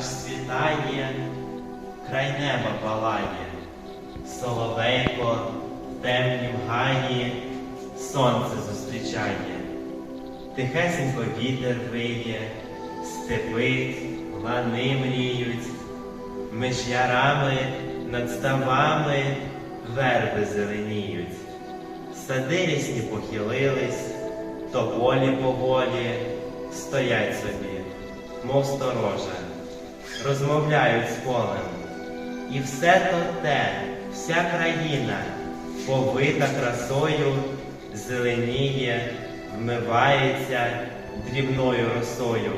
розцвітає, край неба палає, соловейко в темнім гаї сонце зустрічає, тихесенько вітер виє, степи, лани мріють, між ярами над ставами верби зеленіють. Сади рясні похилились, тополі поволі стоять собі, мов сторожа, розмовляють з полем. І все то те, вся країна, повита красою, зеленіє, вмивається дрібною росою.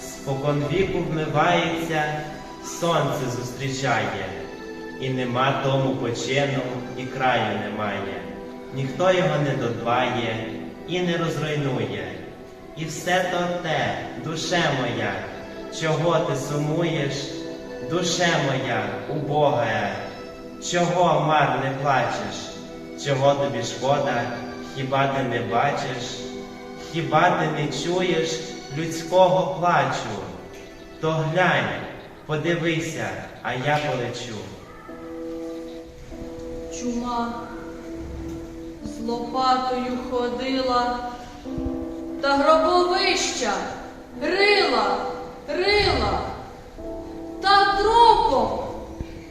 Спокон віку вмивається, сонце зустрічає, і нема тому почину, і краю немає. Ніхто його не додбає і не розруйнує. І все то те, душе моя, чого ти сумуєш, душе моя, убога, чого марне плачеш, чого тобі шкода, хіба ти не бачиш, хіба ти не чуєш людського плачу? То глянь, подивися, а я полечу. Чума з лопатою ходила, та гробовища рила, рила, та тропом,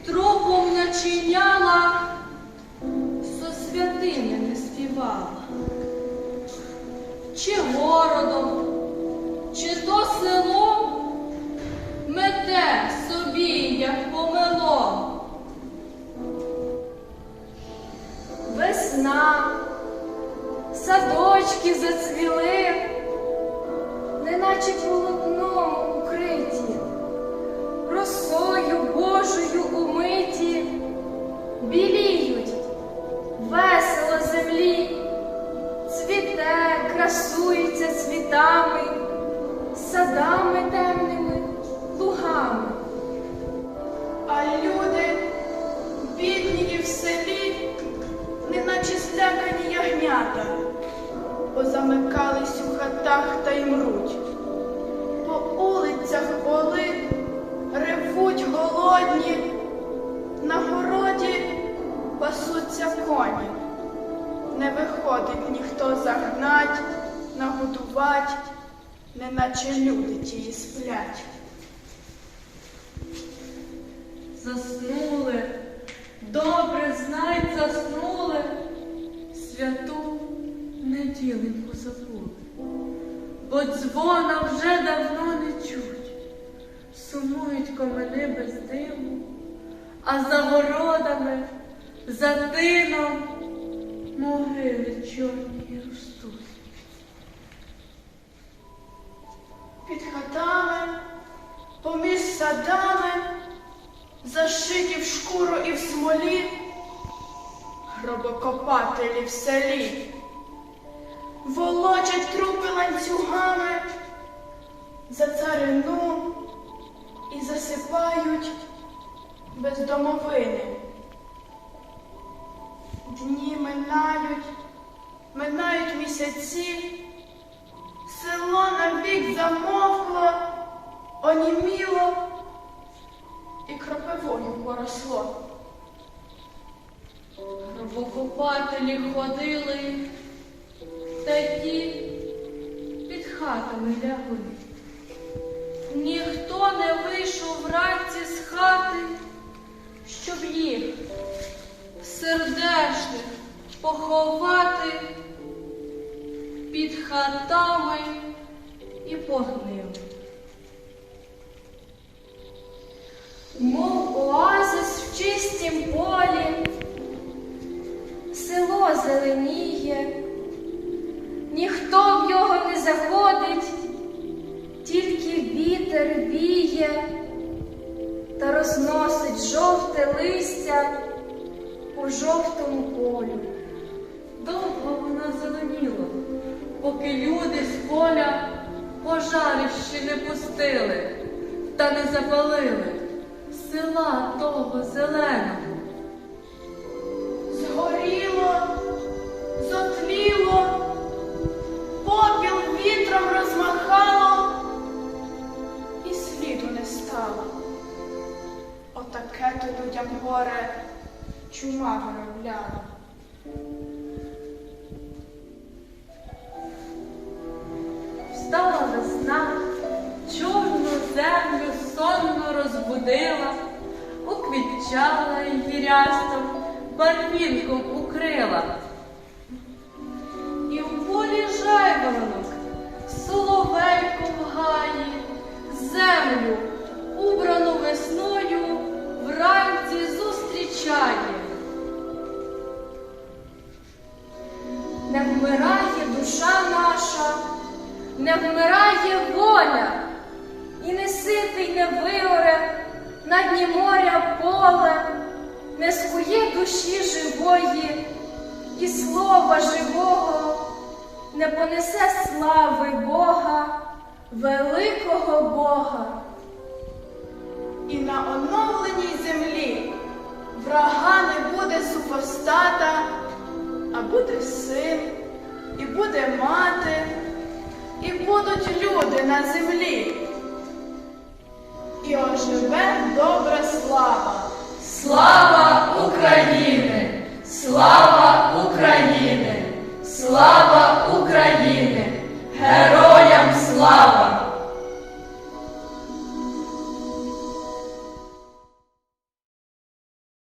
тропом начиняла, со святиня не співала. Чи городом, чи то селом мете собі, як помело. Весна, садочки зацвіли, неначе полотном красується садами темними, лугами. А люди, бідні і в селі, неначе злякані ягнята, позамикались у хатах та й мруть. По улицях воли ревуть голодні, на городі пасуться коні. Не виходить ніхто загнать, нагодувать, неначе люди тії сплять. Заснули, добре знай, заснули, святу неділеньку забули, бо дзвона вже давно не чуть, сумують комини без диму, а за городами, за тином могили чорні Під хатами, поміж садами, зашиті в шкуру і в смолі, гробокопателі в селі, волочать трупи ланцюгами за царину і засипають без домовини. Дні минають, минають місяці. Навік замовкло, оніміло і кропивою поросло. Гробокопателі ходили, та ті під хатами лягли. Ніхто не вийшов вранці з хати, щоб їх сердешних поховати під хатами і. Мов оазис в чистім полі, село зеленіє, ніхто в його не заходить, тільки вітер віє та розносить жовте листя у жовтому полю. Довго вона зеленіла, поки люди з поля пожарищі не пустили та не запалили села того зеленого. Згоріло, зотліло, попіл вітром розмахало, і сліду не стало. хай людям горе чума виробляла. Встала весна, чорну землю сонно розбудила, уквітчала її рястом, барвінком укрила. І в полі жайворонок, соловейко в гаї, землю, убрану весною, на моря поле, не скує душі живої, і слова живого не понесе слави Бога, великого Бога. І на оновленій землі врага не буде супостата, а буде син, і буде мати, і будуть люди на землі і оживе добра слава. Слава України! Слава Україні!